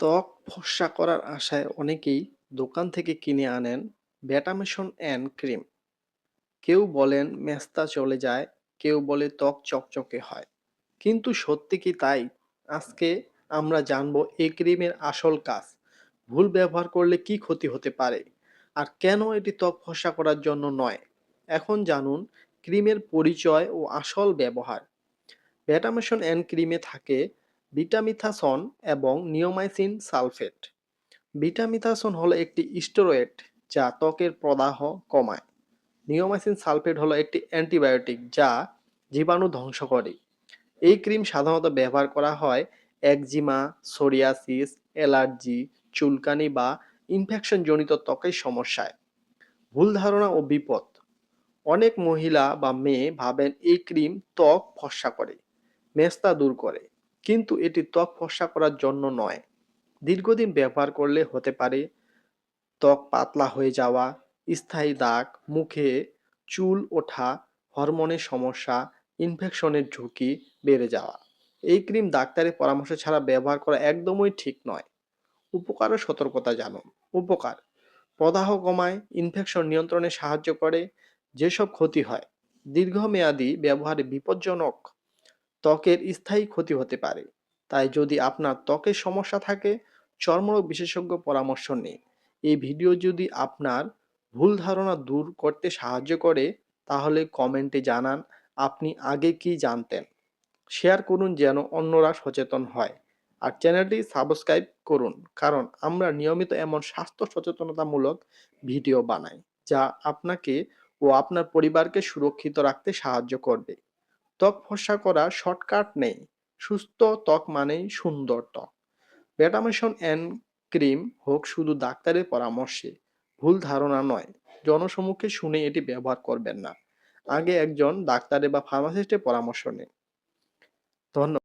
ত্বক ফর্সা করার আশায় অনেকেই দোকান থেকে কিনে আনেন ব্যাটামেশন অ্যান্ড ক্রিম কেউ বলেন মেস্তা চলে যায়, কেউ বলে ত্বক চকচকে হয়। কিন্তু সত্যি কি তাই? আজকে আমরা জানব এই ক্রিমের আসল কাজ। ভুল ব্যবহার করলে কি ক্ষতি হতে পারে? আর কেন এটি ত্বক ফর্সা করার জন্য নয়? এখন জানুন ক্রিমের পরিচয় ও আসল ব্যবহার। ব্যাটামেশন অ্যান্ড ক্রিমে থাকে বিটামিথাসন এবং নিওমাইসিন সালফেট। বিটামিথাসন হলো একটি স্টেরয়েড যা ত্বকের প্রদাহ কমায়। নিওমাইসিন সালফেট হলো একটি অ্যান্টিবায়োটিক যা জীবাণু ধ্বংস করে। এই ক্রিম সাধারণত ব্যবহার করা হয় একজিমা, সোরিয়াসিস, অ্যালার্জি, চুলকানি বা ইনফেকশন জনিত ত্বকের সমস্যায়। ভুল ধারণা ও বিপদ। অনেক মহিলা বা মেয়ে ভাবেন এই ক্রিম ত্বক ফর্সা করে, মেস্তা দূর করে। কিন্তু এটি ত্বক ফর্সা করার জন্য নয়। দীর্ঘদিন ব্যবহার করলে হতে পারে ত্বক পাতলা হয়ে যাওয়া, স্থায়ী দাগ, মুখে চুল ওঠা হরমোনের সমস্যা, ইনফেকশনের ঝুঁকি বেড়ে যাওয়া। এই ক্রিম ডাক্তারের পরামর্শ ছাড়া ব্যবহার করা একদমই ঠিক নয়। উপকার ও সতর্কতা জানুন। উপকার, প্রদাহ কমায়, ইনফেকশন নিয়ন্ত্রণে সাহায্য করে, যেসব ক্ষতি হয়। দীর্ঘমেয়াদী ব্যবহারে বিপজ্জনক ত্বকের স্থায়ী ক্ষতি হতে পারে। তাই যদি আপনার ত্বকের সমস্যা থাকে, চর্মরোগ বিশেষজ্ঞ পরামর্শ নিন। এই ভিডিও যদি আপনার ভুল ধারণা দূর করতে সাহায্য করে, তাহলে কমেন্টে জানান আপনি আগে কি জানতেন। শেয়ার করুন যেন অন্যরা সচেতন হয়। আর চ্যানেলটি সাবস্ক্রাইব করুন, কারণ আমরা নিয়মিত এমন স্বাস্থ্য সচেতনতামূলক ভিডিও বানাই, যা আপনাকে ও আপনার পরিবারকে সুরক্ষিত রাখতে সাহায্য করবে। ত্বক ফসা করা শর্টকাট নেই। সুস্থ ত্বক মানেই সুন্দর ত্বক। ব্যাটামেশন অ্যান্ড ক্রিম হোক শুধু ডাক্তারের পরামর্শে, ভুল ধারণা নয়। জনসমুখে শুনে এটি ব্যবহার করবেন না। আগে একজন ডাক্তারে বা ফার্মাসিস্টের পরামর্শ নিন। ধন্যবাদ।